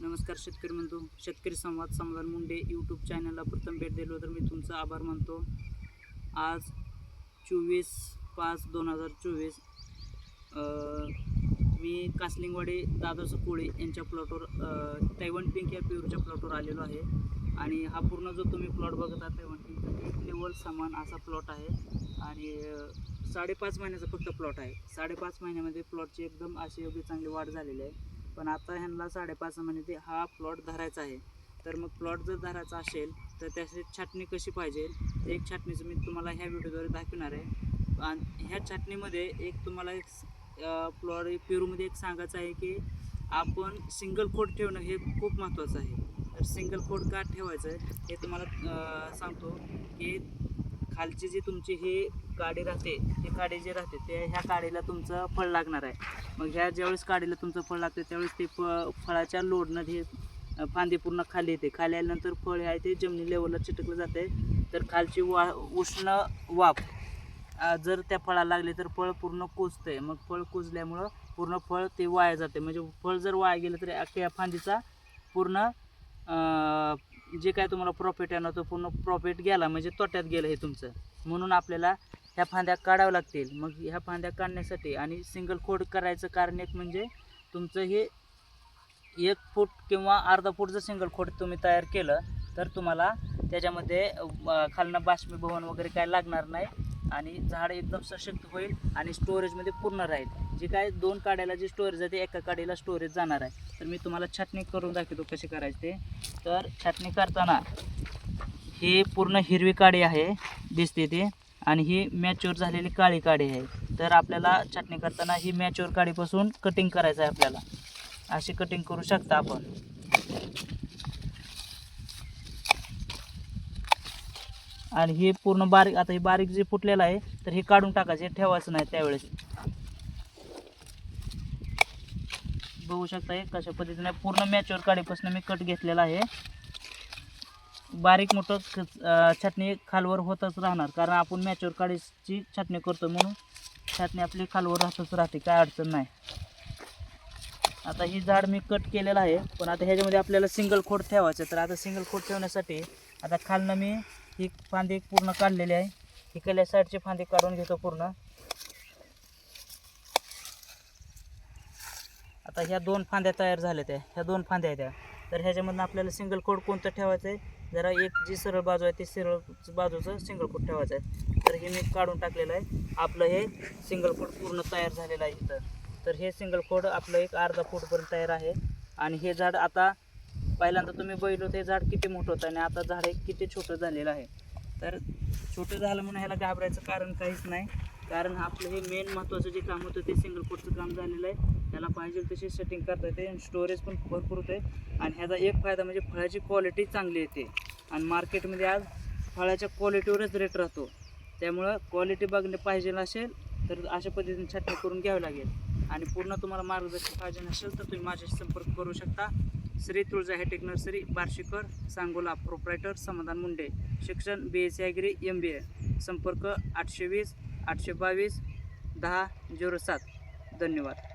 नमस्कार शेतकरी म्हणतो शेतकरी संवाद समाधान मुंडे यूट्यूब चॅनलला प्रथम भेट दिलो तर मी तुमचा आभार मानतो. आज चोवीस पाच दोन हजार चोवीस मी कासलिंगवाडी दादर कोळी यांच्या प्लॉटवर तैवण पिंक या प्युरच्या प्लॉटवर आलेलो आहे. आणि हा पूर्ण जो तुम्ही प्लॉट बघत आहात तैवण पिंक एक लेवल समान असा प्लॉट आहे. आणि साडेपाच महिन्याचा फक्त प्लॉट आहे. साडेपाच महिन्यामध्ये प्लॉटची एकदम अशी योग्य चांगली वाढ झालेली आहे. पण आता ह्यांना साडेपाच महिने हा प्लॉट धरायचा आहे. तर मग प्लॉट जर धरायचा असेल तर त्याची छाटणी कशी पाहिजे? एक छाटणीचं मी तुम्हाला ह्या व्हिडिओद्वारे दाखवणार आहे. आणि ह्या छाटणीमध्ये एक तुम्हाला एक प्लॉट पेरूमध्ये एक सांगायचं आहे की आपण सिंगल खोड ठेवणं हे खूप महत्त्वाचं आहे. तर सिंगल खोड का ठेवायचं आहे हे तुम्हाला सांगतो की खालची जी तुमची ही काडी राहते हे काडी जी राहते ते ह्या काडीला तुमचं फळ लागणार आहे. मग ह्या ज्यावेळेस काडीला तुमचं फळ लागते त्यावेळेस ते फ फळाच्या लोडनं हे फांदी पूर्ण खाली येते. खाली आल्यानंतर फळ आहे ते जमिनी लेवलला चिटकलं जाते. तर खालची वा उष्ण वाफ जर त्या फळाला लागले तर फळ पूर्ण कुजते मग फळ कुजल्यामुळं पूर्ण फळ ते वाया जाते. म्हणजे फळ जर वाया गेलं तर अख्ख्या फांदीचा पूर्ण जे काय तुम्हाला प्रॉफिट येणार तो पूर्ण प्रॉफिट गेला म्हणजे तोट्यात गेलं हे तुमचं. म्हणून आपल्याला ह्या फांद्या काढाव्या लागतील. मग ह्या फांद्या काढण्यासाठी आणि सिंगल खोड करायचं कारण एक म्हणजे तुमचं हे एक फूट किंवा अर्धा फूट जर सिंगल खोड तुम्ही तयार केलं तर तुम्हाला त्याच्यामध्ये खालनं बाष्पीभवन वगैरे काय लागणार नाही. आणि झाड एकदम सशक्त होईल आणि स्टोरेजमध्ये पूर्ण राहील. जे काय दोन काड्याला जे स्टोरेज आहे ते एका काडीला स्टोरेज जाणार आहे. तर मी तुम्हाला छाटणी करून दाखवतो कशी करायची ते. तर छाटणी करताना ही पूर्ण हिरवी काडी आहे दिसते ती. आणि ही मॅच्युअर झालेली काळी काडी आहे. तर आपल्याला छाटणी करताना ही मॅच्युअर काडीपासून कटिंग करायचं आहे आपल्याला. अशी कटिंग करू शकता आपण. आणि हे पूर्ण बारीक आता हे बारीक जे फुटलेलं आहे तर हे काढून टाकायचे ठेवायचं नाही त्यावेळेस. बघू शकता कशा पद्धतीने पूर्ण मॅच्युअर काढीपासून मी कट घेतलेला आहे. बारीक मोठं छाटणी खालवर होतच राहणार कारण आपण मॅच्युअर काडीची छाटणी करतो म्हणून छाटणी आपली खालवर राहतच राहते काय अडचण नाही. आता ही झाड मी कट केलेलं आहे पण आता ह्याच्यामध्ये आपल्याला सिंगल खोड ठेवायचं तर आता सिंगल खोड ठेवण्यासाठी आता खालनं मी ही फांदी पूर्ण काढलेली आहे. इकडल्या साईडची फांदी काढून घेतो पूर्ण. आता ह्या दोन फांद्या तयार झाल्या त्या ह्या दोन फांद्या आहेत त्या. तर ह्याच्यामधनं आपल्याला सिंगल कोड कोणतं ठेवायचं आहे? जरा एक जी सरळ बाजू आहे ती सरळ बाजूचं सिंगल कोड ठेवायचं आहे. तर हे मी काढून टाकलेलं आहे. आपलं हे सिंगल कोड पूर्ण तयार झालेलं आहे इथं. तर हे सिंगल कोड आपलं एक अर्धा फूटपर्यंत तयार आहे. आणि हे झाड आता पहिल्यांदा तुम्ही बघितलं ते झाड किती मोठं होतं आणि आता झाड एक किती छोटं झालेलं आहे. तर छोटं झालं म्हणून ह्याला घाबरायचं कारण काहीच नाही. कारण आपलं हे मेन महत्त्वाचं जे काम होतं ते सिंगल कोटचं काम झालेलं आहे. त्याला पाहिजे तशी सेटिंग करता येते आणि स्टोरेज पण भरपूर होते. आणि ह्याचा एक फायदा म्हणजे फळाची क्वालिटी चांगली येते. आणि मार्केटमध्ये आज फळाच्या क्वालिटीवरच रेट राहतो. त्यामुळं क्वालिटी बघणे पाहिजे असेल तर अशा पद्धतीने छाटणी करून घ्यावी लागेल. आणि पूर्ण तुम्हाला मार्गदर्शन पाहिजे नसेल तर तुम्ही माझ्याशी संपर्क करू शकता. Shri Tulja hi tech nursery Barshikar Sangola proprietor Samadhan Munde शिक्षण B S C agri M B A संपर्क आठशे वीस आठशे बावीस दहा झिरो सात. धन्यवाद.